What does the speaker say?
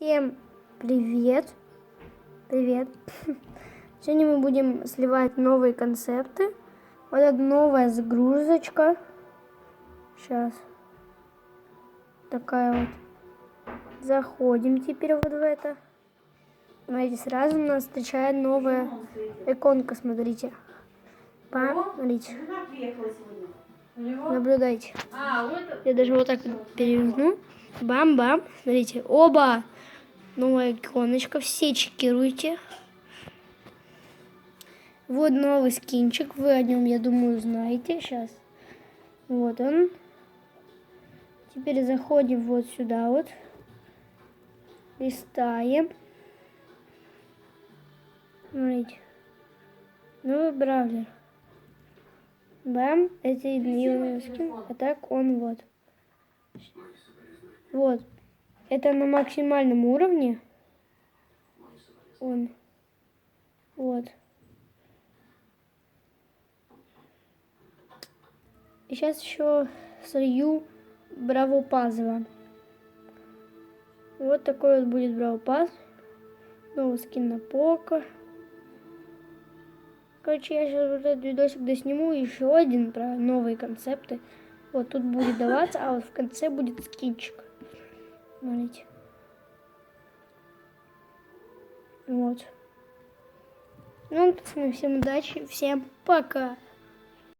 Всем привет! Привет! Сегодня мы будем сливать новые концепты. Вот это новая загрузочка. Сейчас. Такая вот. Заходим теперь вот в это. Смотрите, сразу нас встречает новая иконка, смотрите. Смотрите. Наблюдайте. А, Я даже вот так переверну. Бам-бам. Смотрите, оба. Новая иконочка. Все чекируйте. Вот новый скинчик. Вы о нем, я думаю, знаете. Сейчас. Вот он. Теперь заходим вот сюда вот. Листаем. Смотрите. Новый бравлер. Бам, это неоновый скин, а так он вот. Вот. Это на максимальном уровне. Он. Вот. И сейчас еще солью Браво Паз вам. Вот такой вот будет Браво Паз. Новый скин на Пока. Короче, я сейчас вот этот видосик досниму еще один про новые концепты. Вот тут будет даваться, а вот в конце будет скинчик. Смотрите. Вот. Ну, всем удачи, всем пока.